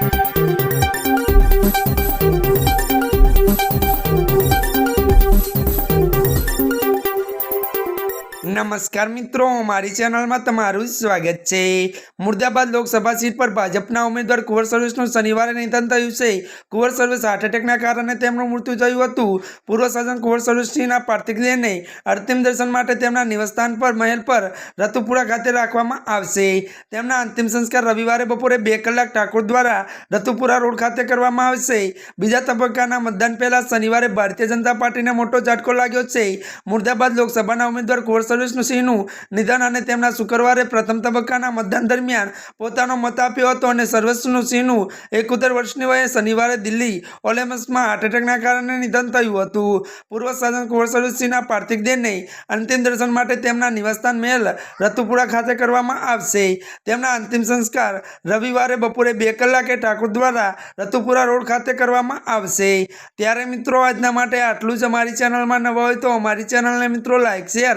Thank you. નમસ્કાર મિત્રો, મારી ચેનલમાં તમારું સ્વાગત છે. મુર્દાબાદ લોકસભા સીટ પર ભાજપના ઉમેદવાર કુંવર સર્વિસનું શનિવારે નિધન થયું છે. કુંવર સર્વિસ હાર્ટ એટેકના કારણે તેમનું મૃત્યુ થયું હતું. પૂર્વ શાસન કુંવર પાર્થિવ દેહને અંતિમ દર્શન માટે તેમના નિવાસસ્થાન પર મહેલ પર રતુપુરા ખાતે રાખવામાં આવશે. તેમના અંતિમ સંસ્કાર રવિવારે બપોરે બે કલાક ઠાકોર દ્વારા રતુપુરા રોડ ખાતે કરવામાં આવશે. બીજા તબક્કાના મતદાન પહેલા શનિવારે ભારતીય જનતા પાર્ટીને મોટો ઝટકો લાગ્યો છે. મુર્દાબાદ લોકસભાના ઉમેદવાર કુંવર સર્વિસનું સિંહનું નિધન અને તેમના શુક્રવારે પ્રથમ તબક્કાના મતદાન દરમિયાન પોતાનો મત આપ્યો હતો અને સિંહનું એકોતેર વર્ષની વયે શનિવારે દિલ્હી ઓલેમ્પસમાં હાર્ટ એટેકના કારણે નિધન થયું હતું. પૂર્વ શાસન કુંવર સર્વિસસિંહના પાર્થિવ દેહને અંતિમ દર્શન માટે તેમના નિવાસસ્થાન મહેલ રતુપુરા ખાતે કરવામાં આવશે. તેમના અંતિમ સંસ્કાર રવિવારે બપોરે બે કલાકે ઠાકોર દ્વારા રતુપુરા રોડ ખાતે કરવામાં આવશે. ત્યારે મિત્રો, આજના માટે આટલું જ. અમારી ચેનલમાં નવા હોય તો અમારી ચેનલને મિત્રો લાઈક, શેર